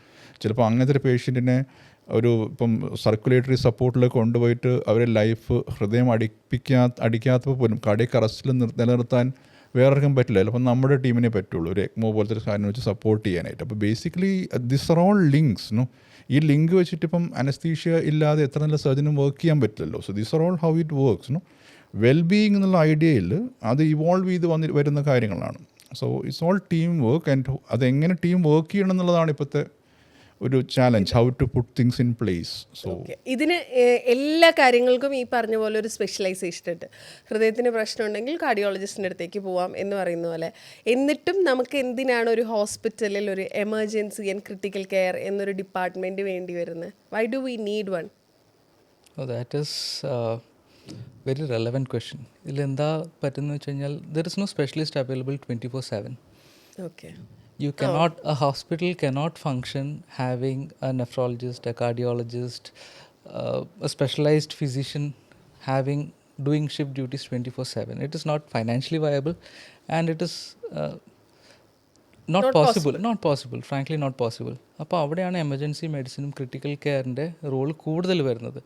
ചിലപ്പോൾ അങ്ങനത്തെ ഒരു പേഷ്യന്റിനെ ഒരു ഇപ്പം സർക്കുലേറ്ററി സപ്പോർട്ടിൽ കൊണ്ടുപോയിട്ട് അവരെ ലൈഫ് ഹൃദയം അടിപ്പിക്കാ അടിക്കാത്തപ്പോൾ പോലും കാർഡിയക് അറസ്റ്റിൽ നിലനിർത്താൻ ആർക്കും പറ്റില്ല. അപ്പം നമ്മുടെ ടീമിനെ പറ്റുള്ളൂ. ഒരു എക്മോ പോലത്തെ ഒരു സാധനം വെച്ച് സപ്പോർട്ട് ചെയ്യാനായിട്ട്. അപ്പോൾ basically this are all links no ഈ ലിങ്ക് വെച്ചിട്ട് ഇപ്പം അനസ്തീഷ്യ ഇല്ലാതെ എത്ര നല്ല സർജനും വർക്ക് ചെയ്യാൻ പറ്റില്ലല്ലോ. So this are all how it works no well being എന്നുള്ള ഐഡിയയിൽ അത് ഇവോൾവ് ചെയ്ത് വന്നി വരുന്ന കാര്യങ്ങളാണ്. So it's all team work and അതെങ്ങനെ ടീം വർക്ക് ചെയ്യണം എന്നുള്ളതാണ് ഇപ്പോഴത്തെ ഒരു challenge how to put things in place so ഇതിന് എല്ലാ കാര്യങ്ങൾക്കും ഈ പറഞ്ഞ പോലെ ഒരു സ്പെഷ്യലൈസേഷൻ ഉണ്ട്. ഹൃദയത്തിന് പ്രശ്നം ഉണ്ടെങ്കിൽ കാർഡിയോളജിസ്റ്റിന്റെ അടുത്തേക്ക് പോവാം എന്ന് പറയുന്ന പോലെ. എന്നിട്ടും നമുക്ക് എന്തിനാണ് ഒരു ഹോസ്പിറ്റലിൽ ഒരു എമർജൻസി ആൻഡ് ക്രിട്ടിക്കൽ കെയർ എന്നൊരു ഡിപ്പാർട്ട്മെന്റ് വേണ്ടി വരുന്നത്? Why do we need one that that very relevant very relevant question. ഇതിൽ എന്താ പറ്റുന്നത് വെച്ച് കഴിഞ്ഞാൽ there is no specialist available twenty four seven okay You cannot, a hospital cannot function having a nephrologist, a cardiologist, uh, a specialized physician having doing shift duties 24 7. It is not financially viable and it is uh, not, Not possible. Not possible, frankly, not possible. അപ്പോൾ അവിടെയാണ് emergency മെഡിസിനും critical കെയറിന്റെ role കൂടുതൽ വരുന്നത്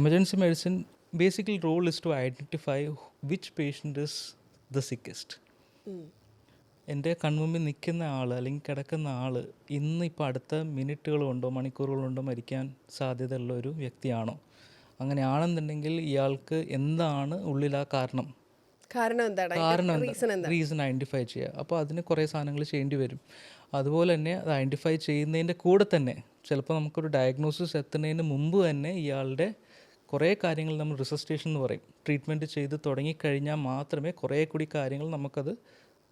emergency medicine basically role is to identify which patient is the sickest എന്റെ കൺമുമ്പിൽ നിൽക്കുന്ന ആൾ അല്ലെങ്കിൽ കിടക്കുന്ന ആൾ ഇന്ന് ഇപ്പോൾ അടുത്ത മിനിറ്റുകളുണ്ടോ മണിക്കൂറുകളുണ്ടോ മരിക്കാൻ സാധ്യതയുള്ള ഒരു വ്യക്തിയാണോ? അങ്ങനെയാണെന്നുണ്ടെങ്കിൽ ഇയാൾക്ക് എന്താണ് ഉള്ളിൽ ആ കാരണം? കാരണം എന്താണ്? റീസൺ ഐഡന്റിഫൈ ചെയ്യുക. അപ്പോൾ അതിന് കുറേ സാധനങ്ങൾ ചെയ്യേണ്ടി വരും. അതുപോലെ തന്നെ അത് ഐഡന്റിഫൈ ചെയ്യുന്നതിന്റെ കൂടെ തന്നെ ചിലപ്പോൾ നമുക്കൊരു ഡയഗ്നോസിസ് എത്തുന്നതിന് മുമ്പ് തന്നെ ഇയാളുടെ കുറേ കാര്യങ്ങൾ നമ്മൾ റിസസ്റ്റേഷൻ എന്ന് പറയും. ട്രീറ്റ്മെന്റ് ചെയ്ത് തുടങ്ങിക്കഴിഞ്ഞാൽ മാത്രമേ കുറേ കൂടി കാര്യങ്ങൾ നമുക്കത്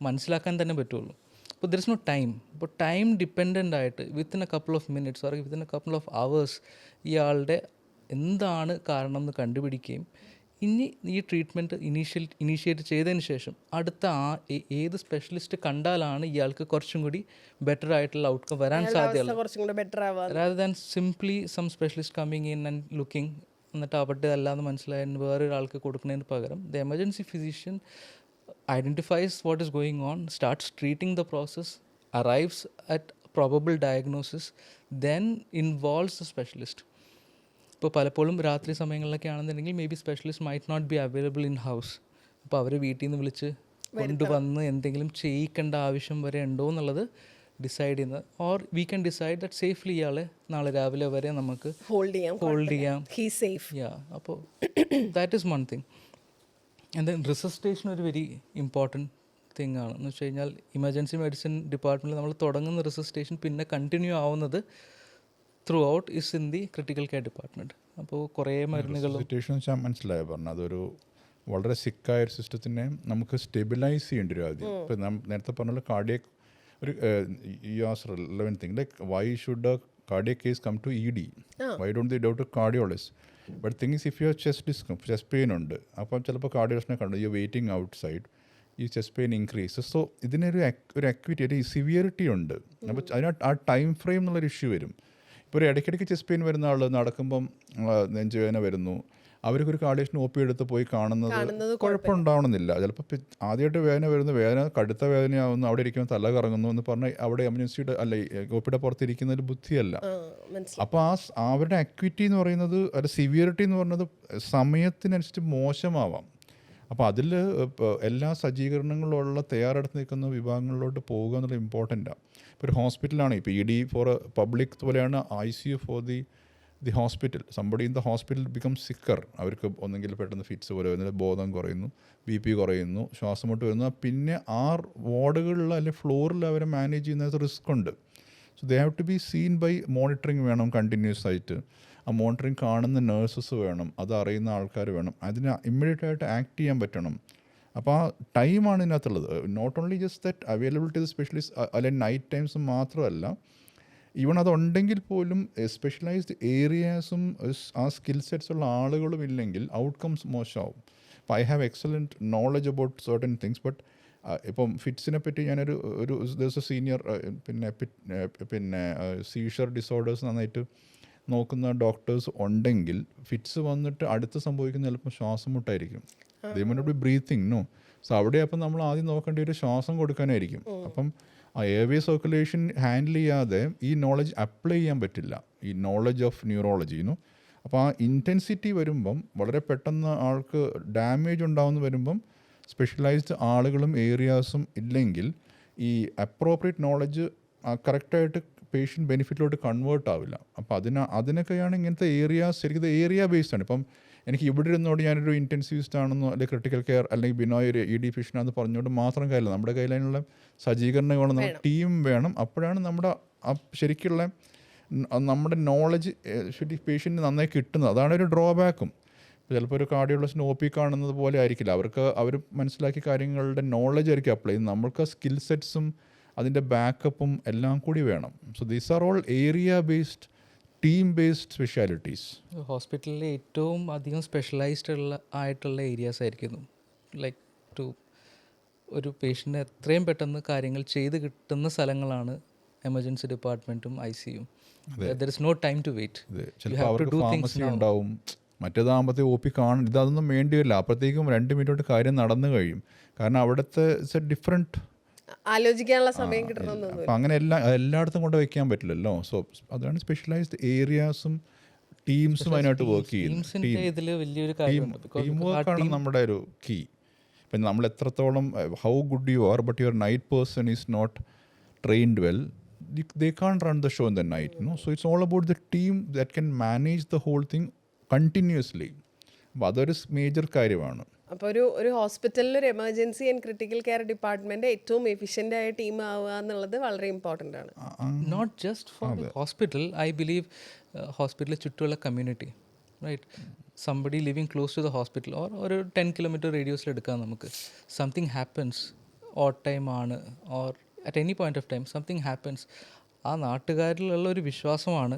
മനസ്സിലാക്കാൻ തന്നെ പറ്റുള്ളൂ. അപ്പോൾ ദർ ഇസ് നോ ടൈം അപ്പോൾ ടൈം ഡിപ്പെൻഡന്റ് ആയിട്ട് within a couple of minutes or within a couple of hours ഇയാളുടെ എന്താണ് കാരണം എന്ന് കണ്ടുപിടിക്കുകയും ഇനി ഈ ട്രീറ്റ്മെന്റ് ഇനീഷ്യൽ ഇനീഷ്യേറ്റ് ചെയ്തതിന് ശേഷം അടുത്ത ആ ഏത് സ്പെഷ്യലിസ്റ്റ് കണ്ടാലാണ് ഇയാൾക്ക് കുറച്ചും കൂടി ബെറ്റർ ആയിട്ടുള്ള ഔട്ട്കം വരാൻ സാധ്യത simply some specialist coming in rather than simply some specialist coming in and looking എന്നിട്ട് അവരുടെ അല്ലാന്ന് മനസ്സിലായാൽ വേറൊരാൾക്ക് കൊടുക്കുന്നതിന് പകരം the emergency physician identifies what is going on starts treating the process arrives at probable diagnosis then involves the specialist ഇപ്പോൾ പലപ്പോഴും രാത്രി സമയങ്ങളിലൊക്കെ ആണെന്നുണ്ടെങ്കിൽ may be specialist might not be available in house അപ്പോൾ അവർ വീട്ടിൽ നിന്ന് വിളിച്ച് കൊണ്ടുവന്ന് എന്തെങ്കിലും ചെയ്യിക്കേണ്ട ആവശ്യം വരെ ഉണ്ടോ എന്നുള്ളത് ഡിസൈഡ് ചെയ്യുന്നത് or we can decide that safely ഇയാളെ നാളെ രാവിലെ വരെ നമുക്ക് ഹോൾഡ് ചെയ്യാം. ഹോൾഡ് ചെയ്യാം. ഹീ സേഫ് യാ അപ്പോൾ that is one thing and then resuscitation ഒരു വെരി ഇമ്പോർട്ടന്റ് തിങ് ആണ്. എന്ന് വെച്ച് കഴിഞ്ഞാൽ ഇമർജൻസി മെഡിസിൻ ഡിപ്പാർട്ട്മെന്റിൽ നമ്മൾ തുടങ്ങുന്ന റിസസ്റ്റേഷൻ പിന്നെ കണ്ടിന്യൂ ആവുന്നത് throughout is in the critical care department അപ്പോൾ കുറേ മരുന്നുകളും സിറ്റുവേഷൻ വെച്ചാൽ മനസ്സിലായി? പറഞ്ഞു അതൊരു വളരെ സിക്കായ ഒരു സിസ്റ്റത്തിനെ നമുക്ക് സ്റ്റെബിലൈസ് ചെയ്യേണ്ടി വരും ആദ്യം. ഇപ്പം നാം നേരത്തെ പറഞ്ഞ കാർഡിയക് ഒരു you as relevant thing like why should cardia cardiac case come to E D why don't the doubt cardiologist but thing is if you chest discomfort chest pain ഉണ്ട് അപ്പം ചിലപ്പോൾ കാർഡിയോസിനെ കണ്ടു യു വെയിറ്റിംഗ് ഔട്ട് സൈഡ് ഈ chest pain increase so ഇതിനൊരു ഒരു acuity ഒരു severity ഉണ്ട്. അപ്പോൾ അതിന് ആ ടൈം ഫ്രെയിം എന്നുള്ളൊരു ഇഷ്യൂ വരും. ഇപ്പോൾ ഒരു ഇടയ്ക്കിടയ്ക്ക് ചെസ്റ്റ് പെയിൻ വരുന്ന ആൾ നടക്കുമ്പം നെഞ്ചുവേദന വരുന്നു. അവർക്കൊരു കാർഡിയേഷൻ ഒ പി എടുത്ത് പോയി കാണുന്നത് കുഴപ്പമുണ്ടാവണമെന്നില്ല. ചിലപ്പോൾ ആദ്യമായിട്ട് വേദന വരുന്ന വേദന കടുത്ത വേദനയാവുന്നു അവിടെ ഇരിക്കുമ്പോൾ തല കറങ്ങുന്നു എന്ന് പറഞ്ഞാൽ അവിടെ എമർജൻസിയുടെ അല്ല ഒ പിയുടെ പുറത്തിരിക്കുന്ന ഒരു ബുദ്ധിയല്ല അപ്പൊ അപ്പോൾ ആ അവരുടെ അക്വിറ്റി എന്ന് പറയുന്നത് ഒരു സിവിയറിറ്റി എന്ന് പറയുന്നത് സമയത്തിനനുസരിച്ച് മോശമാവാം. അപ്പോൾ അതിൽ എല്ലാ സജ്ജീകരണങ്ങളുള്ള തയ്യാറെടുത്ത് നിൽക്കുന്ന വിഭാഗങ്ങളിലോട്ട് പോകുക എന്നുള്ളത് ഇമ്പോർട്ടന്റാണ് ഇപ്പോൾ ഒരു ഹോസ്പിറ്റലാണ് ഇപ്പോൾ ഇ ഡി ഫോർ പബ്ലിക് പോലെയാണ് I C U for the the hospital somebody in the hospital become sicker അവർക്ക് ഒന്നെങ്കിൽ പെട്ടെന്ന് ഫിറ്റ്സ് പോലെ വരുന്നില്ല ബോധം കുറയുന്നു ബി പി കുറയുന്നു ശ്വാസം മുട്ട് വരുന്നു. പിന്നെ ആ വാർഡുകളിൽ അല്ലെങ്കിൽ ഫ്ലോറിൽ അവരെ മാനേജ് ചെയ്യുന്ന റിസ്ക് ഉണ്ട്. So they have to be seen by monitoring വേണം കണ്ടിന്യൂസ് ആയിട്ട്. ആ മോണിറ്ററിങ് കാണുന്ന നേഴ്സസ് വേണം അത് അറിയുന്ന ആൾക്കാർ വേണം. അതിന് ഇമ്മീഡിയറ്റ് ആയിട്ട് ആക്ട് ചെയ്യാൻ പറ്റണം. അപ്പോൾ ആ ടൈമാണ് ഇതിനകത്തുള്ളത്. Not only just that availability specialist അല്ലെങ്കിൽ നൈറ്റ് ടൈംസ് മാത്രമല്ല ഈവൺ അതുണ്ടെങ്കിൽ പോലും സ്പെഷ്യലൈസ്ഡ് ഏരിയാസും ആ സ്കിൽ സെറ്റ്സ് ഉള്ള ആളുകളും ഇല്ലെങ്കിൽ ഔട്ട്കംസ് മോശമാവും. അപ്പം I have excellent knowledge about certain things but ഇപ്പം ഫിറ്റ്സിനെ പറ്റി ഞാനൊരു ഒരു ദിവസം സീനിയർ പിന്നെ പിന്നെ സീഷർ ഡിസോർഡേഴ്സ് നന്നായിട്ട് നോക്കുന്ന ഡോക്ടേഴ്സ് ഉണ്ടെങ്കിൽ ഫിറ്റ്സ് വന്നിട്ട് അടുത്ത് സംഭവിക്കുന്ന ചിലപ്പോൾ ശ്വാസം മുട്ടായിരിക്കും. ദൈവം ബി ബ്രീത്തിങ് നോ സോ അവിടെ അപ്പം നമ്മൾ ആദ്യം നോക്കേണ്ടി ഒരു ശ്വാസം കൊടുക്കാനായിരിക്കും. അപ്പം ആ എയർവേ സർക്കുലേഷൻ ഹാൻഡിൽ ചെയ്യാതെ ഈ നോളജ് അപ്ലൈ ചെയ്യാൻ പറ്റില്ല. ഈ നോളജ് ഓഫ് ന്യൂറോളജി എന്നു അപ്പോൾ ആ ഇന്റൻസിറ്റി വരുമ്പം വളരെ പെട്ടെന്ന് ആൾക്ക് ഡാമേജ് ഉണ്ടാവുന്ന വരുമ്പം സ്പെഷ്യലൈസ്ഡ് ആളുകളും ഏരിയാസും ഇല്ലെങ്കിൽ ഈ അപ്രോപ്രിയറ്റ് നോളജ് കറക്റ്റായിട്ട് പേഷ്യന്റ് ബെനിഫിറ്റിലോട്ട് കൺവേർട്ട് ആവില്ല. അപ്പോൾ അതിന് അതിനൊക്കെയാണ് ഇങ്ങനത്തെ ഏരിയാസ് ശരിക്കും ഏരിയ ബേസ്ഡ് ആണ്. ഇപ്പം എനിക്ക് ഇവിടെ ഇരുന്നോട് ഞാനൊരു ഇന്റൻസീവിസ്റ്റ് ആണെന്നോ അല്ലെങ്കിൽ ക്രിട്ടിക്കൽ കെയർ അല്ലെങ്കിൽ ബിനോയ് ഒരു ഇ ഡി ഫിഷനാന്ന് പറഞ്ഞുകൊണ്ട് മാത്രം കാര്യമില്ല. നമ്മുടെ കയ്യിൽ അതിനുള്ള സജ്ജീകരണം വേണം. നമ്മുടെ ടീം വേണം. അപ്പോഴാണ് നമ്മുടെ ശരിക്കുള്ള നമ്മുടെ നോളജ് ശരി പേഷ്യന്റ് നന്നായി കിട്ടുന്നത്. അതാണ് ഒരു ഡ്രോബാക്കും ചിലപ്പോൾ ഒരു കാർഡിയോളജിന് ഒ പി കാണുന്നത് പോലെ ആയിരിക്കില്ല. അവർക്ക് അവർ മനസ്സിലാക്കിയ കാര്യങ്ങളുടെ നോളജ് ആയിരിക്കും അപ്ലൈ ചെയ്യുന്നത്. നമ്മൾക്ക് സ്കിൽ സെറ്റ്സും അതിന്റെ ബാക്കപ്പും എല്ലാം കൂടി വേണം. So these are all area based team based specialities ഹോസ്പിറ്റലിൽ ഏറ്റവും അധികം സ്പെഷ്യലൈസ്ഡ് ഉള്ള ആയിട്ടുള്ള ഏരിയാസ് ആയിരിക്കുന്നു. ലൈക്ക് ടു ഒരു പേഷ്യന്റ് എത്രയും പെട്ടെന്ന് കാര്യങ്ങൾ ചെയ്ത് കിട്ടുന്ന സ്ഥലങ്ങളാണ് എമർജൻസി ഡിപ്പാർട്ട്മെന്റും ഐ സിയും there is no time to wait ഉണ്ടാവും. മറ്റേതാകുമ്പോഴത്തേ ഒ പി കാണും ഇതൊന്നും വേണ്ടി വരില്ല അപ്പോഴത്തേക്കും രണ്ട് മിനിറ്റ് കൊണ്ട് കാര്യം നടന്നു കഴിയും. കാരണം അവിടുത്തെ ഇറ്റ്സ് എ ഡിഫറെന്റ് ആലോചിക്കാനുള്ള സമയം കിട്ടണമെന്നൊന്നും അപ്പം അങ്ങനെ എല്ലാ എല്ലായിടത്തും കൊണ്ട് വെക്കാൻ പറ്റില്ലല്ലോ. സോ അതാണ് സ്പെഷ്യലൈസ്ഡ് ഏരിയാസും ടീംസും അതിനായിട്ട് വർക്ക് ചെയ്യുന്നത്. ടീം വർക്കാണ് നമ്മുടെ ഒരു കീ ഇപ്പം നമ്മൾ എത്രത്തോളം how good you are but your night person is not trained well they can't run the show in the night no so it's all about the team that can manage the whole thing continuously അപ്പോൾ അതൊരു major കാര്യമാണ്. അപ്പോൾ ഒരു ഒരു ഹോസ്പിറ്റലിൽ ഒരു emergency and critical care department ഏറ്റവും efficient ആയ ടീം ആവുക എന്നുള്ളത് വളരെ ഇമ്പോർട്ടന്റ് ആണ്. Not just for hospital I believe ഹോസ്പിറ്റലിൽ ചുറ്റുമുള്ള community right somebody living close to the hospital or ഒരു ടെൻ കിലോമീറ്റർ റേഡിയോസിൽ എടുക്കാം നമുക്ക്. സംതിങ് ഹാപ്പൻസ് ഓട്ട് ടൈം ആണ് or at any point of time something happens ആ നാട്ടുകാരിലുള്ള ഒരു വിശ്വാസമാണ്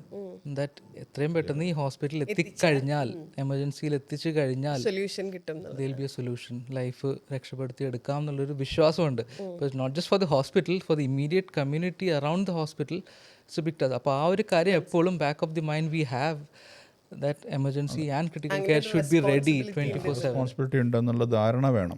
ദാറ്റ് എത്രയും പെട്ടെന്ന് ഈ ഹോസ്പിറ്റലിൽ എത്തിക്കഴിഞ്ഞാൽ എമർജൻസിയിൽ എത്തിച്ചു കഴിഞ്ഞാൽ സൊല്യൂഷൻ കിട്ടും. They'll be a solution life രക്ഷപ്പെടുത്തി എടുക്കാം എന്നുള്ളൊരു വിശ്വാസമുണ്ട്. Not just for the hospital for the immediate community around the hospital it's big അപ്പോൾ ആ ഒരു കാര്യം എപ്പോഴും back of the mind we have that emergency and critical care should be ready twenty four seven responsibility ഉണ്ടെന്നുള്ള ധാരണ വേണം.